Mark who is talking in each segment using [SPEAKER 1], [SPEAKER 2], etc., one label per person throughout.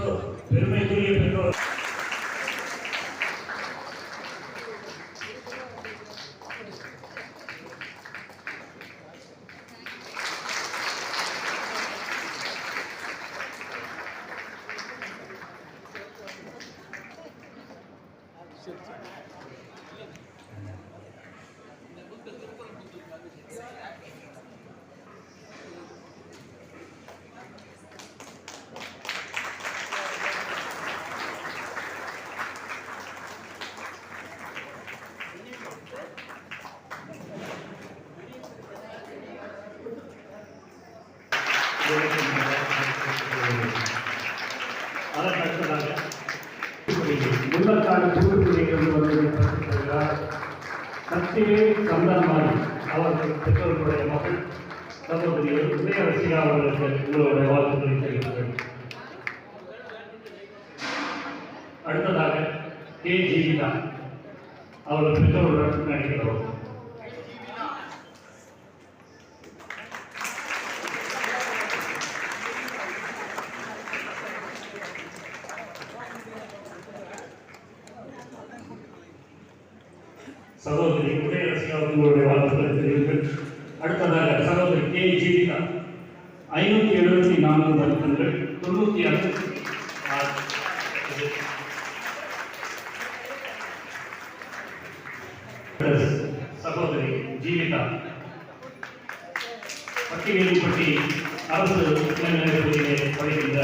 [SPEAKER 1] பெற்றோர் பெருமைக்குரிய பெற்றோர் சக்திவே அவர்கள் பெற்றோர்களுடைய மகள் சகோதரி உதயரசிகா அவர்களுக்கு உங்களுடைய வாழ்த்துக்களை தெரிவிக்கிறேன். அடுத்ததாக கே ஜீவிதா அவர்கள் பெற்றோருடன் நடிக்கிறோம் சகோதரி உதயரசிகா உங்களுடைய வாழ்த்துக்களை தெரிவிங்கள் அடுத்ததாக சகோதரி கே ஜீவிதா ஐநூற்றி எழுபத்தி நான்கு முன்னூத்தி அறுபத்தி சகோதரி ஜீவிதா. பட்டியலின்பட்டி அரசு இளைஞர் படிக்கின்ற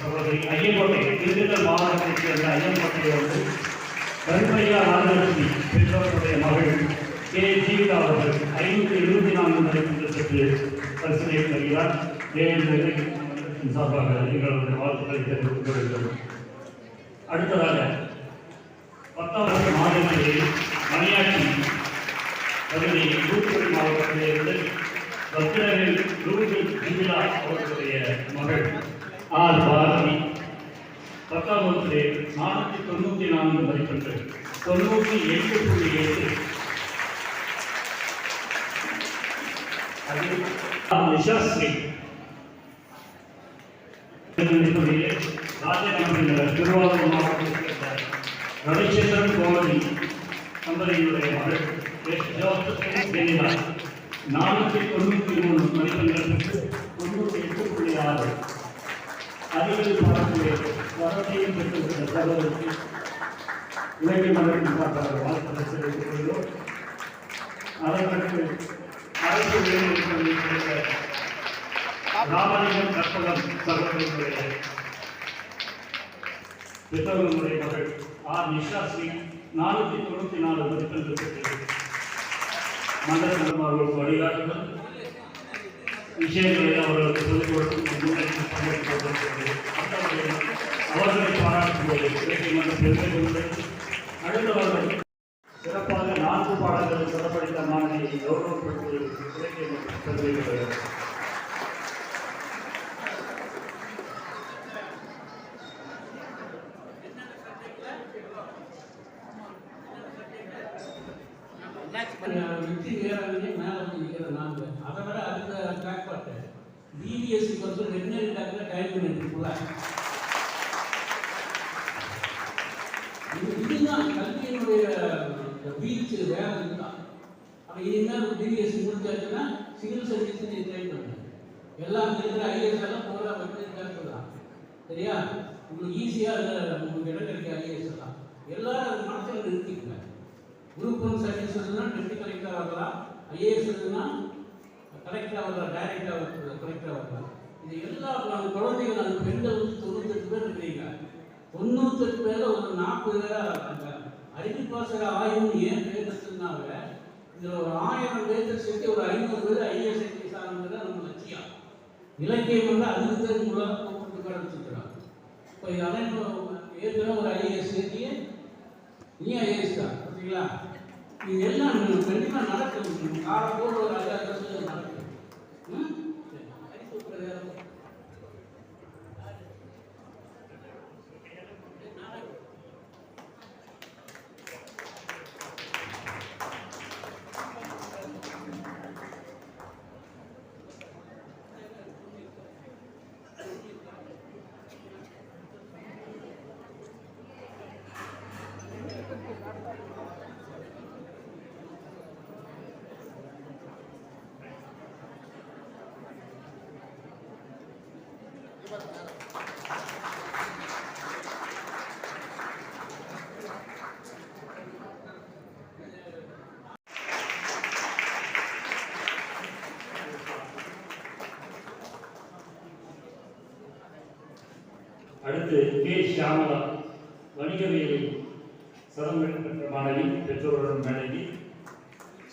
[SPEAKER 1] சகோதரி ஐயங்கோட்டை மாவட்டத்தைச் சேர்ந்த வந்து கருப்பையா ராஜலட்சுமி பெற்றோருடைய மகள் கே. ஜீவிதா அவர்கள் ஐநூற்றி எழுபத்தி நான்கு மதிப்பெண்கள் பெற்று பரிசீலனை வருகிறார் தேவேந்திர சார்பாக எங்களுடைய வாழ்த்துக்களை தெரிவித்துக் கொள்கிறோம் அடுத்ததாக பத்தாம் பத்தாவது மாநிலங்களில் மணியாட்சி பகுதி தூத்துக்குடி மாவட்டத்திலிருந்து பத்திரவில் ரூபி ஜிமிலா அவர்களுடைய மகள் ஆர் பாரதி பத்தாம் வகுப்பிலே நானூற்றி தொண்ணூற்றி நான்கு மதிப்பெண்கள் தொண்ணூற்றி எட்டு புள்ளி எட்டு. அது நிஷாஸ்ரீ பள்ளியிலே திருவாரூர் மாவட்டத்தில் ரவிச்சந்திரன் கோமதி கம்பெனியுடைய மகள் ஜோசப் நானூற்றி தொண்ணூற்றி மூணு மதிப்பெண்கள் பெற்று தொண்ணூற்றி எட்டு புள்ளி ஆறு அறிவியல் பாடத்திலே வரத்தையும் பெற்றிருக்கிற சகோதரிக்கு இலங்கை மலரின் சார்பாக தெரிவித்துக் கொள்கிறோம் அதற்கு அரசு ராமலிங்கம் கற்பகம் சகோதரர்களுடைய பெற்றோர்களுடைய மகள் ஆர் நிஷா சிங் நானூற்றி தொண்ணூற்றி நாலு மதிப்பெண் பெற்றது மண்டல நண்பர்களுக்கு வழிகாட்டுதல். விஷயங்களை அவர்களுக்கு சொல்லிக் கொடுத்து முன்னேற்றம் பங்கேற்று அவர்களை பாராட்டும் போது இலக்கிய மன்ற பெருமை கொண்டு அடுத்தவர்கள் சிறப்பாக நான்கு பாடங்களை சிறப்படைத்த மாணவியை கௌரவப்படுத்தி இலக்கிய மன்றம்
[SPEAKER 2] வெற்றி வீரர்களே மேலே வந்து நிற்கிற நான்கு அதை விட அடுத்த ட்ராக் பார்த்து டிவிஎஸ்சி வந்து வெட்டினரி டாக்டர் டைம் பண்ணிட்டு ஃபுல்லாக இது இதுதான் கல்வியினுடைய வீச்சு வேலை இதுதான். அப்போ இனிமேல் டிவிஎஸ்சி முடிச்சாச்சுன்னா சிவில் சர்வீஸ் நீ ட்ரை பண்ணு எல்லாம் இருக்கிற ஐஏஎஸ் எல்லாம் வெட்டினரி டாக்டர் தான் சரியா? உங்களுக்கு ஈஸியாக உங்களுக்கு இடம் கிடைக்க ஐஏஎஸ் எல்லாம். எல்லாரும் மனசில் நிறுத்திக்கங்க. குரூப் ஒன் சர்டிஃபிகேஷன்னா டெப்டி கலெக்டர் ஆகலாம் ஐஏஎஸ்னா கலெக்டர் ஆகலாம் டைரக்டர் கலெக்டர் ஆகலாம் இது எல்லா குழந்தைகள் அந்த பெண்கள் வந்து தொண்ணூத்தெட்டு பேர் இருக்கிறீங்க. தொண்ணூத்தெட்டு பேர்ல ஒரு நாற்பது பேரா இருக்காங்க. அறிவு பாசக ஆயுதம் ஏன் பேர் வச்சிருந்தாங்க இதுல ஒரு ஆயிரம் பேர்த்த சேர்த்து ஒரு ஐநூறு பேர் ஐஏஎஸ் ஐபிஎஸ் ஆனது நம்ம லட்சியம். இலக்கியம் வந்து அதுக்கு தான் முறை கூப்பிட்டு இப்போ இதெல்லாம் ஏற்கனவே ஒரு ஐஏஎஸ் சேர்த்தியே நீ ஐஏஎஸ் தான். பார்த்தீங்களா இது எல்லாம் கண்டிப்பாக நடக்கும் காலத்தோடு ஒரு அஜாக்கிரத்தில் நடக்கும் ம்?
[SPEAKER 1] அடுத்து கே. ஷியாமலா வணிகவியலில் சிறந்த பெற்ற மாணவி பெற்றோருடன் மேடகி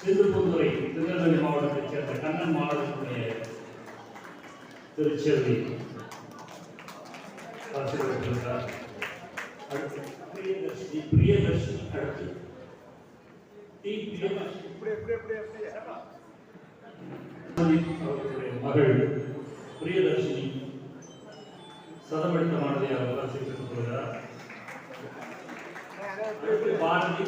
[SPEAKER 1] சிந்துபுந்துரை திருநெல்வேலி மாவட்டத்தைச் சேர்ந்த கண்ணன் மாவட்டத்துடைய திருச்செல்வி. சொல்றார் அடுத்து பிரியதர்ஷினி பிரியதர்ஷினி அடுத்து பிரியதர்ஷினி அவர்களுடைய மகள் பிரியதர்ஷினி சதமடித்த மாணவியாக வாசித்துக் கொள்கிறார் பாரதி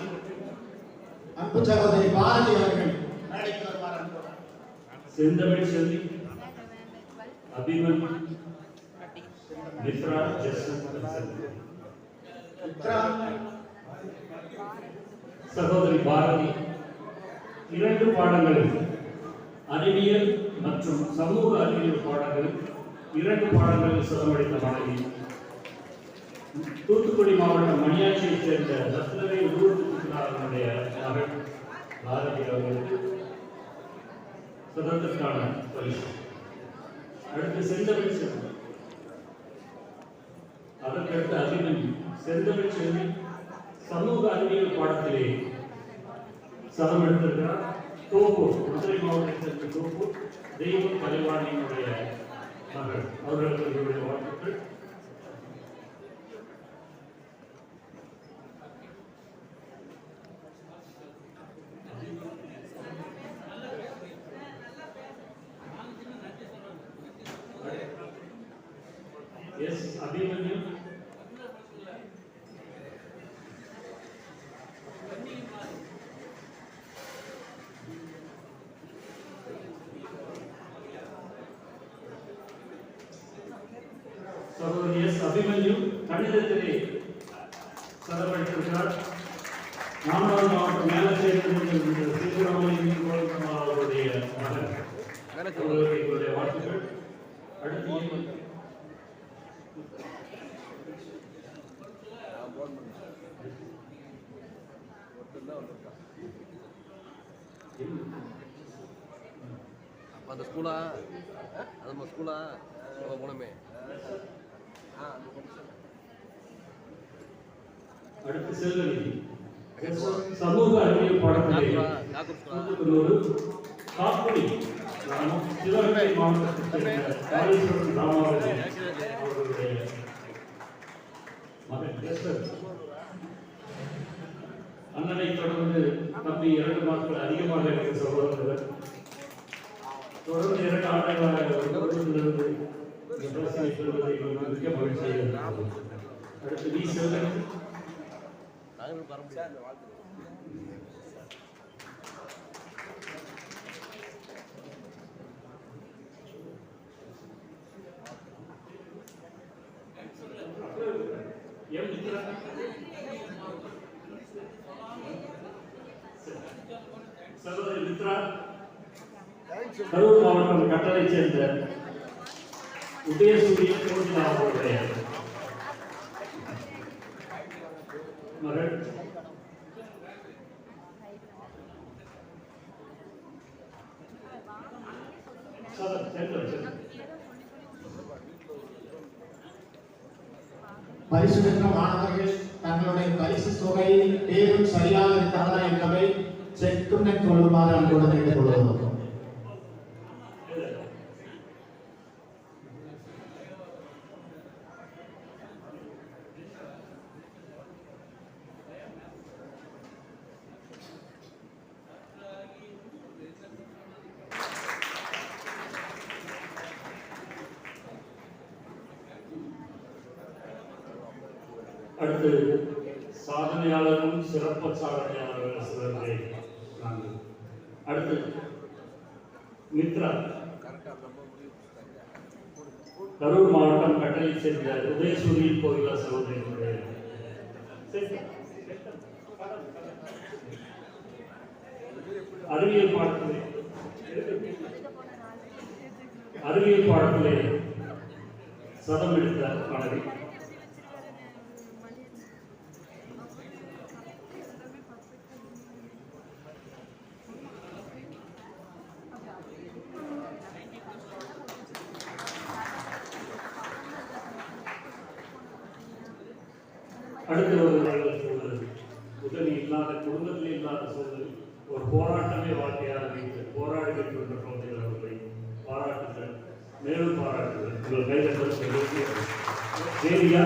[SPEAKER 3] அன்பு சகோதரி பாரதி அவர்கள். மேடைக்கு
[SPEAKER 1] செந்தமிழ் செல்வி அபிமன் மித்ரா ஜெசன் சகோதரி பாரதி இரண்டு பாடங்களில் அறிவியல் மற்றும் சமூக அறிவியல் பாடங்களில் இரண்டு பாடங்களில் சிரமடைந்த மாணவி தூத்துக்குடி மாவட்டம் மணியாட்சியைச் சேர்ந்த ரத்னவே ஊர்வலத்தினுடைய மகள் பாரதி அவர்களுக்கு சுதந்திரத்திற்கான பரிசு. அடுத்து செந்தமிழ் செல்வம் அதற்கடுத்து அபிமன்யு. செந்தமிழ் செல்வி சமூக அறிவியல் பாடத்திலே சதம் எடுத்திருக்கிறார். தோப்பூர் மதுரை மாவட்டத்தைச் சேர்ந்த தோப்பூர் தெய்வ கலைவாணியினுடைய மகள். அவர்களுக்கு என்னுடைய வாழ்த்துக்கள். அபிமன்யு கணிதத்திலே செலவழித்திருக்கிறார் மாணவர் மாவட்டம் மேலச்சேரி சீதாராமலிங்க அவருடைய மகன். அவர்களுக்கு எங்களுடைய வாழ்த்துக்கள். அடுத்து
[SPEAKER 4] அந்த ஸ்கூலா? நம்ம ஸ்கூலா? போனோமே
[SPEAKER 1] அடுத்து செல்வநிதி சமூக அறிவியல் பாடத்திலே நூறு காப்புடி சிவகங்கை காளீஸ்வரன் ராமாவதி அவர்களுடைய மகன் எஸ்வர் அண்ணனை தொடர்ந்து தம்பி இரண்டு நாட்கள் அதிகமாக எனக்கு சகோதரர் தொடர்ந்து இரண்டு ஆண்டுகளாக குடும்பத்திலிருந்து இந்த பிரச்சனை அடுத்து வி எம் சகோதரி மித்ரா கரூர் மாவட்டம் சேர்ந்த உதயசூரிய கோவிலா அவர்களுடைய
[SPEAKER 3] பரிசு பெற்ற மாணவர்கள் தங்களுடைய பரிசு தொகையை தேர்வு சரியாக இருக்கிறதா என்பதை செக்குடன் கொள்ளுமாறு அன்போடு கேட்டுக்
[SPEAKER 1] அடுத்து சாதனையாளரும் சிறப்பு சாதனையாளர்கள் சிலர்களை நாங்கள். அடுத்து மித்ரா. கரூர் மாவட்டம் கட்டளை சேர்ந்த உதயசூரி கோயிலா சகோதரிகளுடைய அறிவியல் பாடத்திலே. அறிவியல் பாடத்திலே சதம் எடுத்த மாணவி அடுத்து ஒரு சூழல் உதவி இல்லாத குடும்பத்தில் இல்லாத சூழ்நிலை. ஒரு போராட்டமே வாழ்க்கையாக வைத்து போராடி கொண்ட குழந்தைகள் அவர்களை பாராட்டுகள் மேலும் பாராட்டுகள் உங்கள் கைதர்கள் தேவியா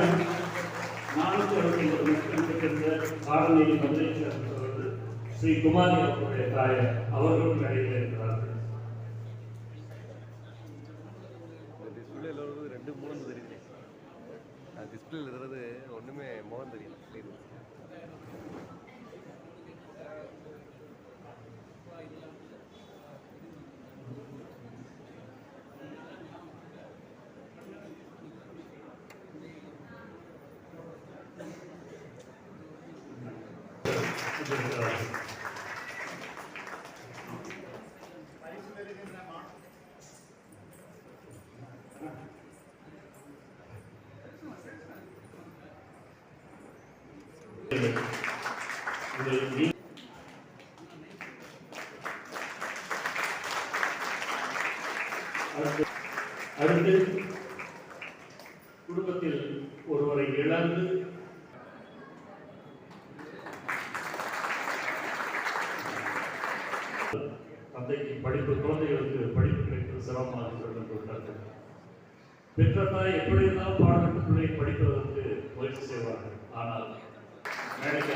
[SPEAKER 1] நானூற்றி அறுபத்தி ஒன்பது மதிப்பெண் பாடநெறி மதுரை சேர்ந்தவர்கள் ஸ்ரீ குமாரி அவர்களுடைய தாயார் அவர்களும் நடைபெறுகிறார் இருக்கிறார்கள்
[SPEAKER 4] டிஸ்பிளேல வருது ரெண்டு மூணு தெரியுது டிஸ்பிளேல இருக்கிறது ஒன்றுமே முகம் தெரியல.
[SPEAKER 1] அடுத்து குடும்பத்தில் ஒருவரை இழந்து தந்தைக்கு படிப்பு குழந்தைகளுக்கு படிப்பு கிடைப்பது சிரமமாக இருக்கிறது கொண்டார்கள் பெற்ற தாய் எப்படி இருந்தாலும் பாடப்பட்ட பிள்ளை படிப்பதற்கு முயற்சி செய்வார்கள். ஆனால் மேடைக்கு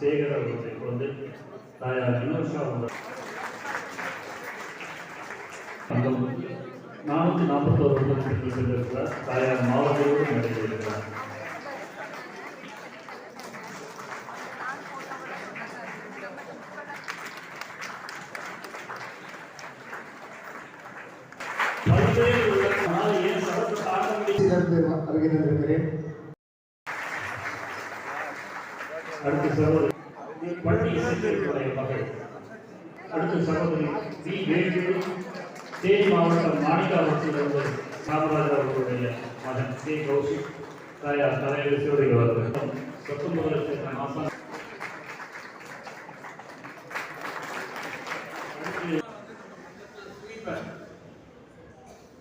[SPEAKER 1] சேகர் அவர்களுடைய குழந்தை தாயார் வினோஷா அவர்கள் நானூற்றி நாற்பத்தோரு தாயார் மாவட்டத்தோடு நடைபெறுகிறார் பல்வேறு உள்ள ஆனால் ஏன் சடங்கு
[SPEAKER 3] இருந்து வருகை தந்திருக்கிறேன்
[SPEAKER 1] அடுத்த சகோதரி பள்ளி இசைத்துறையுடைய மகள். அடுத்த சகோதரி வி. வேலு தேனி மாவட்டம் மாணிக்காவரத்திலிருந்து காமராஜர் அவர்களுடைய மகன் கே கௌஷிக் தாயார் தலைவர் அவர்கள். செப்டம்பர் லட்சம்.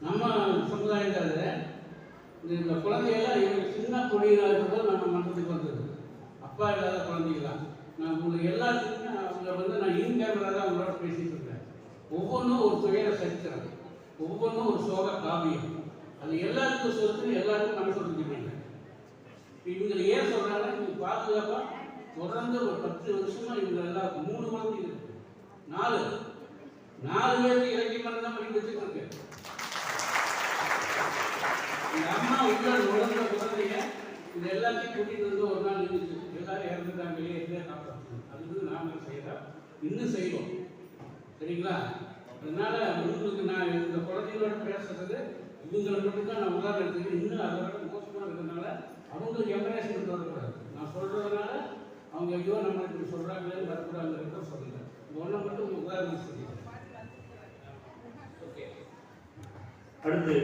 [SPEAKER 2] நம்ம சமுதாயத்தில் இந்த இந்த குழந்தைகள்லாம் எங்களுக்கு சின்ன குடியில தான் நம்ம மன்றத்துக்கு வந்தது. அப்பா இல்லாத குழந்தைகளாம் நான் உங்களுக்கு எல்லாத்துக்குமே அவங்க வந்து நான் இன் கேமரா தான் அவங்களோட பேசிட்டு இருக்கேன் ஒவ்வொன்றும் ஒரு துயர சரித்திரம் ஒவ்வொன்றும் ஒரு சோக காவியம். அது எல்லாருக்கும் சொல்லுன்னு எல்லாருக்கும் மனசு சொல்லிக்கிறீங்க இவங்க ஏன் சொல்கிறாங்க இவங்க பாதுகாப்பாக தொடர்ந்து ஒரு பத்து வருஷமாக இவங்க எல்லாருக்கும் மூணு குழந்தைங்க நாலு. நாலு பேருக்கு இலக்கிய மரணம் பண்ணி வச்சுட்டு இருக்கு எங்க அம்மா உள்ள நுழைந்த குழந்தைங்க இது எல்லாத்தையும் கூட்டிட்டு வந்து ஒரு நாள் இருந்துச்சு எல்லாரும் இறந்துட்டாங்க வெளியே இருந்தே காப்பாற்றணும் அது வந்து நாம செய்யறோம். இன்னும் செய்வோம். சரிங்களா? அதனால உங்களுக்கு நான் இந்த குழந்தைகளோட பேசுறது இவங்களை மட்டும் தான் நான் உதாரணம் எடுத்துக்கிறேன். இன்னும் அதை விட மோசமாக இருக்கிறதுனால அவங்களுக்கு எம்பரேஷன் வரக்கூடாது. நான் சொல்றதுனால அவங்க ஐயோ நம்ம இப்படி சொல்றாங்களேன்னு வரக்கூடாதுங்கிறத சொல்லல. ஒன்றை மட்டும் உதாரணம் சொல்லிக்கிறேன். ஓகே.
[SPEAKER 1] அடுத்து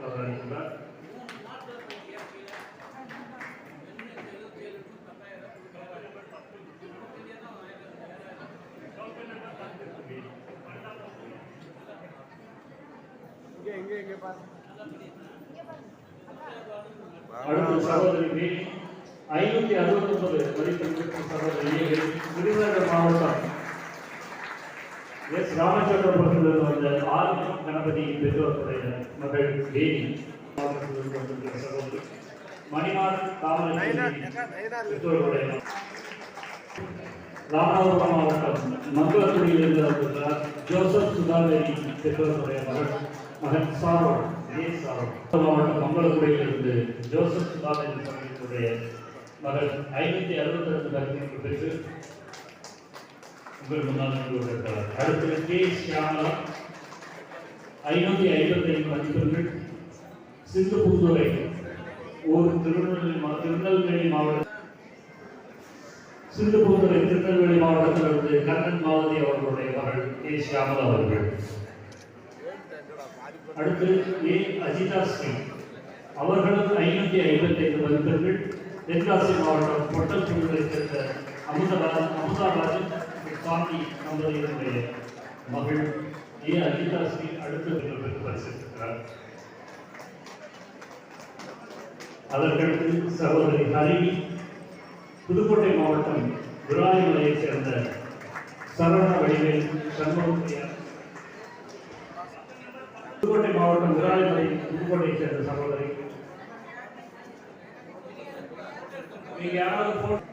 [SPEAKER 1] அவர் அழைக்கிறார் அடுத்து சகோதரி வேணி ஐநூத்தி அறுபத்தி ஒன்பது மதிப்பெண் பெற்ற சகோதரி ஏழு, விருதுநகர் மாவட்டம் எஸ் ராமச்சந்திரபுரத்திலிருந்து வந்த ஆர் கணபதி பெற்றோர்களுடைய மகள் வேணி மணிமார் தாமரை பெற்றோருடைய ராமநாதபுரம் மாவட்டம் மங்களத்துறையில் வந்திருக்கிறார் ஜோசப் சுதாவேரி பெற்றோருடைய மகள் மகன் சாரோ ஏ சாரோ மாவட்டம் மங்களத்துறையில் இருந்து ஜோசப் சுதாவேரி சமயத்துடைய மகள் ஐநூத்தி அறுபத்தி ரெண்டு பேருக்கு பெற்று உங்கள் முன்னால் நின்று கொண்டிருக்கிறார் அடுத்து கே. சியாமலா. ஐநூத்தி ஐம்பத்தி ஐந்து மதிப்பெண்கள். சிந்து புதுரை ஒரு திருநெல்வேலி திருநெல்வேலி மாவட்டம் சிந்துபுதுரை திருநெல்வேலி மாவட்டத்திலிருந்து கண்ணன் மாவதி அவர்களுடைய மகள் கே. சியாமலா அவர்கள். அடுத்து ஏ அஜிதா சிங். அவர்களும் ஐநூத்தி ஐம்பத்தி ஐந்து மதிப்பெண்கள் தென்காசி மாவட்டம் பொட்டல்குடியைச் சேர்ந்த அமுதராஜ் அமுதாராஜன் சுவாமி தம்பதியினுடைய மகள் ஏ. அஜிதா அடுத்த பெற்று பரிசீலித்திருக்கிறார் அதற்கடுத்து சகோதரி ஹரிணி புதுக்கோட்டை மாவட்டம் விராலிமலையைச் சேர்ந்த சரவண வடிவேல் சண்முகப்பிரியார் புதுக்கோட்டை மாவட்டம் விராலிமலை புதுக்கோட்டையைச் சேர்ந்த சகோதரி. நீங்க யாராவது